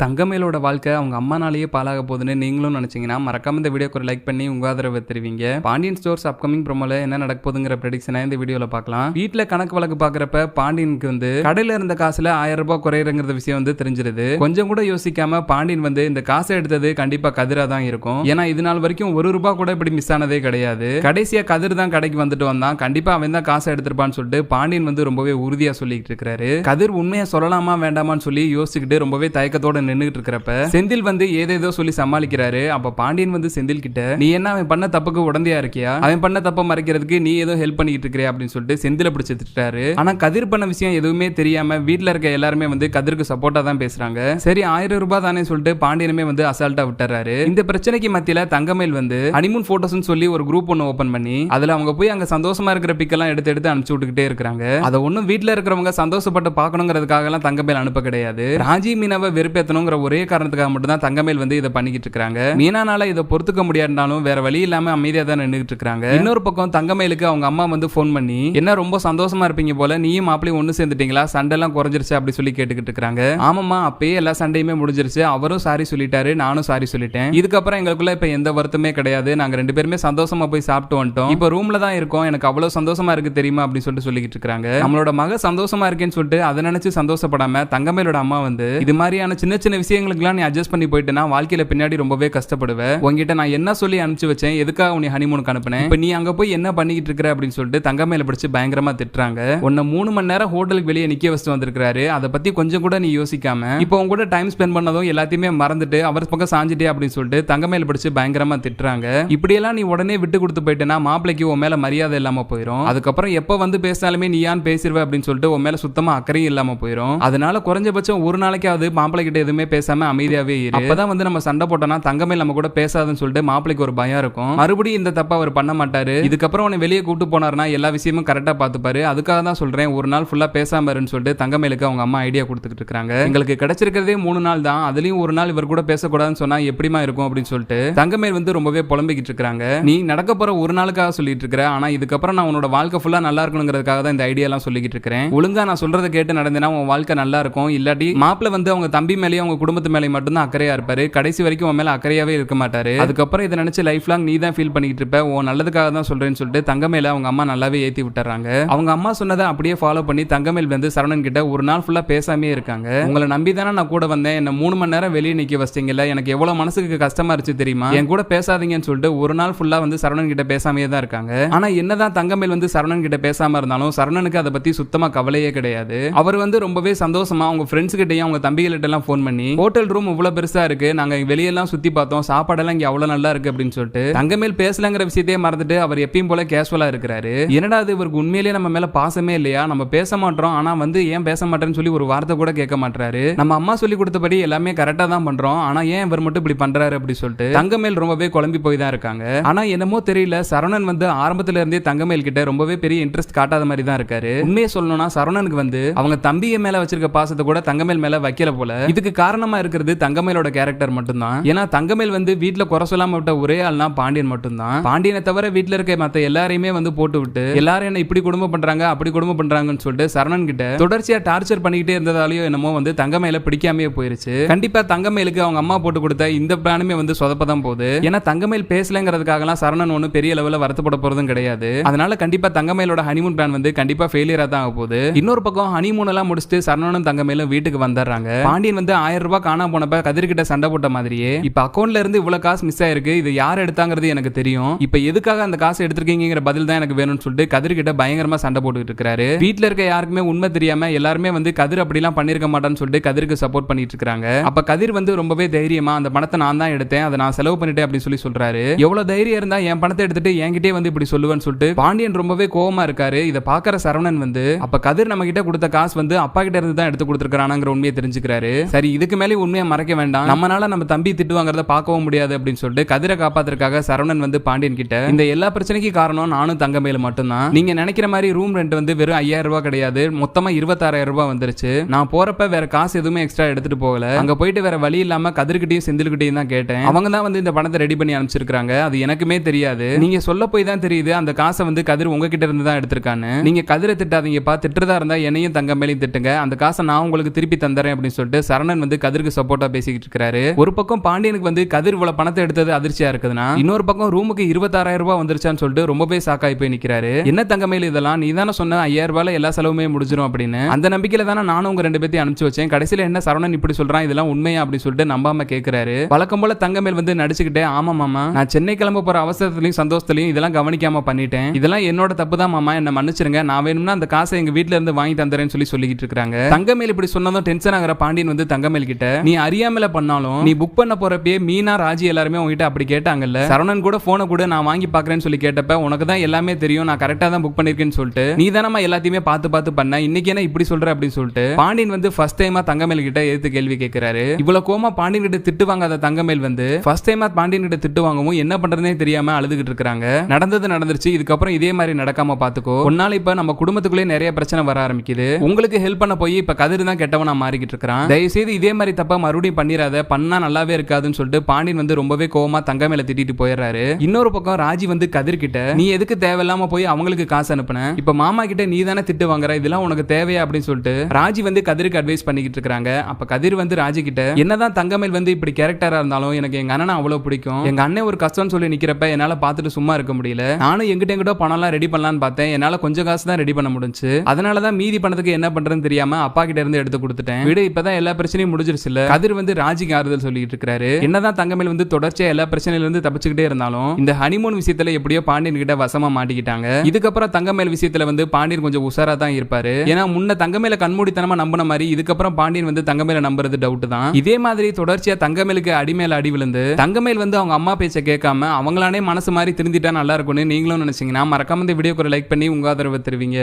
தங்கமேலோட வாழ்க்கை அவங்க அம்மானாலேயே பாலாக போகுதுன்னு நீங்களும் நினைச்சீங்கன்னா மறக்காம இந்த வீடியோக்கு ஒரு லைக் பண்ணி உங்க ஆதரவை தெரிவிங்க. பாண்டியன் ஸ்டோர்ஸ் அப்கமிங் ப்ரோமோல என்ன நடக்க போகுதுங்கிற ப்ரெடிக்ஷனை இந்த வீடியோல பார்க்கலாம். வீட்டில் கணக்கு வழக்கு பாக்குறப்ப பாண்டியனுக்கு வந்து கடையில இருந்த காசுல ஆயிரம் ரூபாய் குறையிறங்கிற விஷயம் வந்து தெரிஞ்சிருது. கொஞ்சம் கூட யோசிக்காம பாண்டியன் வந்து இந்த காசை எடுத்தது கண்டிப்பா கதிரா தான் இருக்கும். ஏன்னா இது நாள் வரைக்கும் ஒரு ரூபாய் கூட இப்படி மிஸ் ஆனதே கிடையாது. கடைசியா கதிர் தான் கடைக்கு வந்துட்டு வந்தான். கண்டிப்பா அவன் தான் காசை எடுத்திருப்பான்னு சொல்லிட்டு பாண்டியன் வந்து ரொம்பவே உறுதியா சொல்லிட்டு இருக்கிறாரு. கதிர் உண்மையை சொல்லலாமா வேண்டாமான்னு சொல்லி யோசிச்சுக்கிட்டு ரொம்பவே தயக்கத்தோட நின்றுட்டு இருக்கிறப்ப செந்தில் வந்து ஏதேதோ சொல்லி சமாளிக்கிறாரு. அப்ப பாண்டியன் வந்து செந்தில் கிட்ட நீ என்ன அவன் பண்ண தப்புக்கு உடந்தையா இருக்கியா? அவன் பண்ண தப்பை மறைக்கிறதுக்கு நீ ஏதோ ஹெல்ப் பண்ணிட்டு இருக்கிற அப்படின்னு சொல்லிட்டு செந்தில பிடிச்சு திட்டாரு ஆனா கதிர் பண்ண விஷயம் எதுவுமே தெரியாம வீட்டுல இருக்க எல்லாருமே வந்து கதிர்க்கு சப்போர்ட்டா தான் பேசுறாங்க. சரி ஆயிரம் ரூபாய் தானே சொல்லிட்டு பாண்டியனுமே வந்து அசால்ட்டா விட்டுறாரு. இந்த பிரச்சனைக்கு மத்தியில தங்கமேல் வந்து ஹனிமூன் போட்டோஸ்னு சொல்லி ஒரு குரூப் ஒன்னு ஓபன் பண்ணி அதுல அவங்க போய் அங்க சந்தோஷமா இருக்கிற பிக்கெல்லாம் எடுத்து எடுத்து அனுப்பிச்சு விட்டுக்கிட்டே இருக்காங்க அதை ஒண்ணும் வீட்டுல இருக்கிறவங்க சந்தோஷப்பட்டு பார்க்கணுங்கிறதுக்காக எல்லாம் தங்கமேல் அனுப்ப கிடையாது. ராஜி மீனாவை பண்ணணுங்கிற ஒரே காரணத்துக்காக மட்டும்தான் தங்கமேல் வந்து இதை பண்ணிக்கிட்டு இருக்காங்க மீனானால இதை பொறுத்துக்க முடியாதுனாலும் வேற வழி இல்லாம அமைதியா தான் நின்றுட்டு இருக்காங்க இன்னொரு பக்கம் தங்கமேலுக்கு அவங்க அம்மா வந்து ஃபோன் பண்ணி என்ன ரொம்ப சந்தோஷமா இருப்பீங்க போல நீயும் மாப்பிளையும் ஒண்ணு சேர்ந்துட்டீங்களா? சண்டை எல்லாம் குறைஞ்சிருச்சு அப்படி சொல்லி கேட்டுக்கிட்டு இருக்காங்க ஆமாமா அப்பயே எல்லா சண்டையுமே முடிஞ்சிருச்சு. அவரும் சாரி சொல்லிட்டாரு நானும் சாரி சொல்லிட்டேன். இதுக்கப்புறம் எங்களுக்குள்ள இப்ப எந்த வருத்தமே கிடையாது. நாங்க ரெண்டு பேருமே சந்தோஷமா போய் சாப்பிட்டு வந்துட்டோம். இப்ப ரூம்ல தான் இருக்கோம். எனக்கு அவ்வளவு சந்தோஷமா இருக்கு தெரியுமா? அப்படின்னு சொல்லிட்டு சொல்லிக்கிட்டு இருக்காங்க நம்மளோட மக சந்தோஷமா இருக்கேன்னு சொல்லிட்டு அதை நினைச்சு சந்தோஷப்படாம தங்கமேலோட அம்மா வந்து இது மாதிரியான சின்ன சின்ன விஷயங்களுக்குலாம் நீ அட்ஜஸ்ட் பண்ணி போயிட்டேன்னா வாழ்க்கையில பின்னாடி ரொம்பவே கஷ்டப்படுவேன் உங்ககிட்ட நான் என்ன சொல்லி அனுப்பிச்சு வச்சேன் எதுக்காக உன்னை ஹனிமூனுக்கு அனுப்பினேன்? இப்போ நீ அங்க போய் என்ன பண்ணிக்கிட்டு இருக்கிற அப்படின்னு சொல்லிட்டு தங்கமேல பிடிச்சி பயங்கரமா திட்டுறாங்க. உன்னை மூணு மணி நேரம் ஹோட்டலுக்கு வெளியே நிக்க வச்சுட்டு வந்திருக்காரு அதை பத்தி கொஞ்சம் கூட நீ யோசிக்காம இப்போ உங்க கூட டைம் ஸ்பெண்ட் பண்ணதும் எல்லாத்தையுமே மறந்துட்டு அவர் பக்கம் சாஞ்சிட்டே அப்படின்னு சொல்லிட்டு தங்கமேல பிடிச்சி பயங்கரமா திட்டுறாங்க. இப்படியெல்லாம் நீ உடனே விட்டு கொடுத்து போயிட்டேன்னா மாப்பிளைக்கு உன் மேல மரியாதை இல்லாம போயிடும் அதுக்கப்புறம் எப்ப வந்து பேசினாலுமே நீ ஏன் பேசிடுவ அப்படின்னு சொல்லிட்டு உன் மேல சுத்தமா அக்கறையும் இல்லாம போயிடும் அதனால குறைஞ்சபட்சம் ஒரு நாளைக்காவது மாப்பிள்ளை கிட்ட எதுவுமே பேசாம அமைதியாவே இரு. அப்பதான் வந்து நம்ம சண்டை போட்டோம்னா தங்கமே நம்ம கூட பேசாதுன்னு சொல்லிட்டு மாப்பிளைக்கு ஒரு பயம் இருக்கும். மறுபடியும் இந்த தப்ப அவர் பண்ண மாட்டாரு. இதுக்கப்புறம் உன்னை வெளியே கூட்டு போனாருன்னா எல்லா விஷயமும் கரெக்டா பாத்துப்பாரு அதுக்காக தான் சொல்றேன் ஒரு நாள் ஃபுல்லா பேசாம இருன்னு சொல்லிட்டு தங்கமேலுக்கு அவங்க அம்மா ஐடியா கொடுத்துட்டு இருக்காங்க. எங்களுக்கு கிடைச்சிருக்கிறதே மூணு நாள் தான். அதுலயும் ஒரு நாள் இவர் கூட பேசக்கூடாதுன்னு சொன்னா எப்படிமா இருக்கும் அப்படின்னு சொல்லிட்டு தங்கமேல் வந்து ரொம்பவே புலம்பிக்கிட்டு இருக்காங்க. நீ நடக்க போற ஒரு நாளுக்காக சொல்லிட்டு இருக்கிற ஆனா இதுக்கப்புறம் நான் உன்னோட வாழ்க்கை ஃபுல்லா நல்லா இருக்கணுங்கிறதுக்காக தான் இந்த ஐடியா எல்லாம் சொல்லிக்கிட்டு இருக்கிறேன். ஒழுங்கா நான் சொல்றதை கேட்டு நடந்தேன்னா உன் வாழ்க்கை நல்லா இருக்கும். இல்லாட்டி மாப்பிள்ள வந்து அவங்க தம்பி மேலேயும் அவங்க குடும்பத்து மேலே மட்டும்தான் அக்கறையா இருப்பாரு. கடைசி வரைக்கும் உன் மேல அக்கறையாவே இருக்க மாட்டாரு. அதுக்கப்புறம் இதை நினைச்சு லைஃப் லாங் நீ தான் ஃபீல் பண்ணிக்கிட்டு இருப்ப. உன் நல்லதுக்காக தான் சொல்றேன்னு சொல்லிட்டு தங்கமேல அவங்க அம்மா நல்லாவே ஏத்தி விட்டுறாங்க. அவங்க அம்மா சொன்னதை அப்படியே ஃபாலோ பண்ணி தங்கமேல் வந்து சரவணன் கிட்ட ஒரு நாள் ஃபுல்லா பேசாமே இருக்காங்க. உங்களை நம்பி தானே நான் கூட வந்தேன். என்ன மூணு மணி நேரம் வெளியே நிக்க வச்சிட்டீங்கல்ல. எனக்கு எவ்வளவு மனசுக்கு கஷ்டமா இருந்துச்சு தெரியுமா? என் கூட பேசாதீங்கன்னு சொல்லிட்டு ஒரு நாள் ஃபுல்லா வந்து சரவணன் கிட்ட பேசாமே தான் இருக்காங்க. ஆனா என்னதான் தங்கமேல் வந்து சரவணன் கிட்ட பேசாம இருந்தாலும் சரவணனுக்கு அதை பத்தி சுத்தமா கவலையே கிடையாது. அவர் வந்து ரொம்பவே சந்தோஷமா அவங்க ஃப்ரெண்ட்ஸ் கிட்டையும் அவங்க தம்பிகிட்ட எல்லாம் ஃபோன் பண்ணி ஹோட்டல் ரூம் இவ்வளவு பெருசா இருக்கு. நாங்க வெளியெல்லாம் சுத்தி பார்த்தோம். சாப்பாடெல்லாம் இங்க அவ்வளவு நல்லா இருக்கு அப்படின்னு சொல்லிட்டு தங்கமேல் பேசலங்கிற விஷயத்தையே மறந்துட்டு அவர் எப்பயும் போல கேஷுவலா இருக்கிறாரு. என்னடா அது இவருக்கு உண்மையிலேயே நம்ம மேல பாசமே இல்லையா? நம்ம பேச மாட்டோம். ஆனா வந்து ஏன் பேச மாட்டேன்னு சொல்லி ஒரு வார்த்தை கூட கேட்க மாட்டாரு நம்ம அம்மா சொல்லி கொடுத்தபடி எல்லாமே கரெக்டா தான் பண்றோம். ஆனா ஏன் இவர் மட்டும் இப்படி பண்றாரு? அப்படி சொல்லிட்டு தங்கமேல் ரொம்பவே குழம்பி போய் தான் இருக்காங்க. ஆனா என்னமோ தெரியல சரவணன் வந்து ஆரம்பத்துல இருந்தே தங்கமேல் கிட்ட ரொம்பவே பெரிய இன்ட்ரெஸ்ட் காட்டாத மாதிரி தான் இருக்காரு. உண்மையை சொல்லணும்னா சரவணனுக்கு வந்து அவங்க தம்பிய மேல வச்சிருக்க பாசத்தை கூட தங்கமேல் மேல வைக்கல போல. இதுக்கு காரணமா இருக்கிறது தங்கமேலோட கேரக்டர் மட்டும்தான். ஏன்னா தங்கமேல் வந்து வீட்டுல குறை சொல்லாம விட்ட ஒரே ஆள்னா பாண்டியன் மட்டும்தான். பாண்டியனை தவிர வீட்டுல இருக்க மத்த எல்லாரையுமே வந்து போட்டு விட்டு எல்லாரும் என்ன இப்படி குடும்பம் பண்றாங்க அப்படி குடும்பம் பண்றாங்கன்னு சொல்லிட்டு சரணன் கிட்ட தொடர்ச்சியா டார்ச்சர் பண்ணிக்கிட்டே இருந்ததாலயோ என்னமோ வந்து தங்கமேல பிடிக்காமயே போயிருச்சு. கண்டிப்பா தங்கமேலுக்கு அவங்க அம்மா போட்டு கொடுத்த இந்த பிளானுமே வந்து சொதப்பதான் போகுது. ஏன்னா தங்கமேல் பேசலங்கிறதுக்காகலாம் சரணன் ஒண்ணு பெரிய லெவலில் வருத்தப்பட போறதும் கிடையாது. அதனால கண்டிப்பா தங்கமேலோட ஹனிமூன் பிளான் வந்து கண்டிப்பா ஃபெயிலியரா தான் ஆக போகுது. இன்னொரு பக்கம் ஹனிமூன் எல்லாம் முடிச்சுட்டு சரணனும் தங்கமேலும் வீட்டுக்கு வந்துடுறாங்க பாண்டியன் வந்து ஆயிரம் ரூபாய் காணாம போனப்ப கதிர்கிட்ட சண்டை போட்ட மாதிரியே இப்ப அக்கௌண்ட்ல இருந்து இவ்வளவு காசு மிஸ் ஆயிருக்கு இது யார் எடுத்தாங்கிறது எனக்கு தெரியும். இப்ப எதுக்காக அந்த காசு எடுத்திருக்கீங்கிற பதில் தான் எனக்கு வேணும்னு சொல்லிட்டு கதிர்கிட்ட பயங்கரமா சண்டை போட்டுட்டு இருக்காரு. வீட்ல இருக்க யாருக்குமே உண்மை தெரியாம எல்லாருமே வந்து கதிர் அப்படிலாம் பண்ணிருக்க மாட்டான்னு சொல்லிட்டு கதிருக்கு சப்போர்ட் பண்ணிட்டு இருக்காங்க. அப்ப கதிர் வந்து ரொம்பவே தைரியமா அந்த பணத்தை நான் தான் எடுத்தேன் அதை நான் செலவு பண்ணிட்டேன் அப்படின்னு சொல்லி சொல்றாரு. எவ்வளவு தைரியம் இருந்தா என் பணத்தை எடுத்துட்டு என்கிட்டயே வந்து இப்படி சொல்லுவேன்னு சொல்லிட்டு பாண்டியன் ரொம்பவே கோவமா இருக்காரு. இதை பாக்குற சரவணன் வந்து அப்ப கதிர் நம்ம கிட்ட கொடுத்த காசு வந்து அப்பா கிட்ட இருந்து தான் எடுத்து கொடுத்துருக்கானாங்கிற உண்மையை தெரிஞ்சுக்கிறாரு. சரி இதுக்கு மேலே உண்மையை மறைக்க வேண்டாம். நம்மளால நம்ம தம்பி திட்டு வாங்குறத பார்க்கவும் முடியாது அப்படின்னு சொல்லிட்டு கதிரை காப்பாத்துறதுக்காக சரவணன் வந்து பாண்டியன் கிட்ட இந்த எல்லா பிரச்சனைக்கு காரணம் நானும் தங்கமேல மட்டும்தான். நீங்க நினைக்கிற மாதிரி ரூம் ரெண்ட் வந்து வெறும் ஐயாயிரம் ரூபாய் கிடையாது. மொத்தமா இருபத்தாறாயிரம் ரூபாய் வந்துருச்சு. நான் போறப்ப வேற காசு எதுவுமே எக்ஸ்ட்ரா எடுத்துட்டு போகல. அங்க போயிட்டு வேற வழி இல்லாம கதிர்கிட்டையும் செந்தில்கிட்டையும் தான் கேட்டேன். அவங்க தான் வந்து இந்த பணத்தை ரெடி பண்ணி அனுப்பிச்சிருக்காங்க அது எனக்குமே தெரியாது. நீங்க சொல்ல போய் தான் தெரியுது. அந்த காசை வந்து கதிர் உங்ககிட்ட இருந்து தான் எடுத்திருக்கான்னு. நீங்க கதிரை திட்டாதீங்கப்பா. திட்டுறதா இருந்தா என்னையும் தங்க மேலையும் திட்டுங்க. அந்த காசை நான் உங்களுக்கு திருப்பி தந்துறேன் அப்படின்னு சொல்லிட்டு சரணன் வந்து வந்து கதிருக்கு சப்போர்ட்டா பேசிக்கிட்டு இருக்காரு ஒரு பக்கம் பாண்டியனுக்கு வந்து கதிர் இவ்வளவு பணத்தை எடுத்தது அதிர்ச்சியா இருக்குதுன்னா இன்னொரு பக்கம் ரூமுக்கு இருபத்தாறாயிரம் ரூபாய் வந்துருச்சான்னு சொல்லிட்டு ரொம்பவே சாக்காய் போய் நிக்கிறாரு. என்ன தங்கமேல இதெல்லாம்? நீ தானே சொன்ன ஐயாயிரம் ரூபாயில எல்லா செலவுமே முடிஞ்சிரும் அப்படின்னு. அந்த நம்பிக்கையில தானே நானும் உங்க ரெண்டு பேத்தையும் அனுப்பிச்சு வச்சேன். கடைசியில என்ன சரவணன் இப்படி சொல்றான்? இதெல்லாம் உண்மையா அப்படின்னு சொல்லிட்டு நம்பாம கேட்கிறாரு வழக்கம் போல தங்கமேல் வந்து நடிச்சுக்கிட்டே ஆமா மாமா நான் சென்னை கிளம்ப போற அவசரத்துலயும் சந்தோஷத்துலயும் இதெல்லாம் கவனிக்காம பண்ணிட்டேன். இதெல்லாம் என்னோட தப்பு தான் மாமா. என்ன மன்னிச்சிருங்க. நான் வேணும்னா அந்த காசை எங்க வீட்ல இருந்து வாங்கி தந்துறேன்னு சொல்லி சொல்லிக்கிட்டு இருக்காங்க தங்கமேல் இப்படி சொன்னதும் டென்ஷன் ஆகிற பாண்டியன் வந்து தங்கமேல் கிட்ட நீ அறியாமல பண்ணாலும் நீ புக் பண்ண போறப்பயே மீனா ராஜி எல்லாருமே உங்ககிட்ட அப்படி கேட்டாங்கல்ல? சரவணன் கூட போனை கூட நான் வாங்கி பாக்குறேன்னு சொல்லி கேட்டப்ப உனக்கு தான் எல்லாமே தெரியும் நான் கரெக்டா தான் புக் பண்ணிருக்கேன்னு சொல்லிட்டு நீ தானமா எல்லாத்தையுமே பார்த்து பார்த்து பண்ண இன்னைக்கு என்ன இப்படி சொல்ற அப்படின்னு சொல்லிட்டு பாண்டியன் வந்து ஃபர்ஸ்ட் டைமா தங்கமேல் கிட்ட எதிர்த்து கேள்வி கேட்கிறாரு இவ்வளவு கோமா பாண்டியன் கிட்ட திட்டு வாங்காத தங்கமேல் வந்து ஃபர்ஸ்ட் டைமா பாண்டியன் கிட்ட திட்டு வாங்கவும் என்ன பண்றதுனே தெரியாம அழுதுகிட்டு இருக்காங்க நடந்தது நடந்துருச்சு இதுக்கப்புறம் இதே மாதிரி நடக்காம பாத்துக்கோ உன்னால இப்ப நம்ம குடும்பத்துக்குள்ளே நிறைய பிரச்சனை வர ஆரம்பிக்குது. உங்களுக்கு ஹெல்ப் பண்ண போய் இப்ப கதிர் தான் கெட்டவனா மாறிக்கிட்டு இருக்கிறான். தயவு செய்து இதே மாதிரி தப்பா மறுபடியும் பண்ணிராத பண்ணா நல்லாவே இருக்காதுன்னு சொல்லிட்டு பாண்டியன் வந்து ரொம்பவே கோவமா தங்க மேல திட்டிட்டு போயிடுறாரு இன்னொரு பக்கம் ராஜி வந்து கதிர் கிட்ட நீ எதுக்கு தேவையில்லாம போய் அவங்களுக்கு காசு அனுப்புன? இப்ப மாமா கிட்ட நீ தானே திட்டு வாங்குற? இதெல்லாம் உனக்கு தேவையா? அப்படின்னு சொல்லிட்டு ராஜி வந்து கதிருக்கு அட்வைஸ் பண்ணிக்கிட்டு இருக்காங்க. அப்ப கதிர் வந்து ராஜி கிட்ட என்னதான் தங்கமேல் வந்து இப்படி கேரக்டரா இருந்தாலும் எனக்கு எங்க அண்ணன் அவ்வளவு பிடிக்கும். எங்க அண்ணன் ஒரு கஷ்டம்னு சொல்லி நிக்கிறப்ப என்னால பாத்துட்டு சும்மா இருக்க முடியல. நானும் எங்கிட்ட எங்கிட்ட பணம்லாம் ரெடி பண்ணலாம்னு பார்த்தேன். என்னால கொஞ்சம் காசு தான் ரெடி பண்ண முடிஞ்சு அதனால தான் மீதி பணத்துக்கு என்ன பண்றதுன்னு தெரியாம அப்பா கிட்ட இருந்து எடுத்து கொடுத்துட்டேன். வீடு இப்பதான் எல்லா பிரச்சனையும் முடிஞ்சிருச்சு இல்ல கதிர் வந்து ராஜிக்கு ஆறுதல் சொல்லிட்டு இருக்காரு என்னதான் தங்கமேல் வந்து தொடர்ச்சியா எல்லா பிரச்சனையில இருந்து தப்பிச்சுக்கிட்டே இருந்தாலும் இந்த ஹனிமூன் விஷயத்துல எப்படியோ பாண்டியன் கிட்ட வசமா மாட்டிக்கிட்டாங்க. இதுக்கப்புறம் தங்கமேல் விஷயத்துல வந்து பாண்டியன் கொஞ்சம் உஷாரா தான் இருப்பாரு. ஏன்னா முன்ன தங்கமேல கண்மூடித்தனமா நம்பின மாதிரி இதுக்கப்புறம் பாண்டியன் வந்து தங்கமேல நம்புறது டவுட் தான். இதே மாதிரி தொடர்ச்சியா தங்கமேலுக்கு அடிமேல அடி விழுந்து தங்கமேல் வந்து அவங்க அம்மா பேச்ச கேட்காம அவங்களானே மனசு மாதிரி திருந்திட்டா நல்லா இருக்கும்னு நீங்களும் நினைச்சீங்கன்னா மறக்காம இந்த வீடியோக்கு லைக் பண்ணி உங்க ஆதரவு தருவீங்க.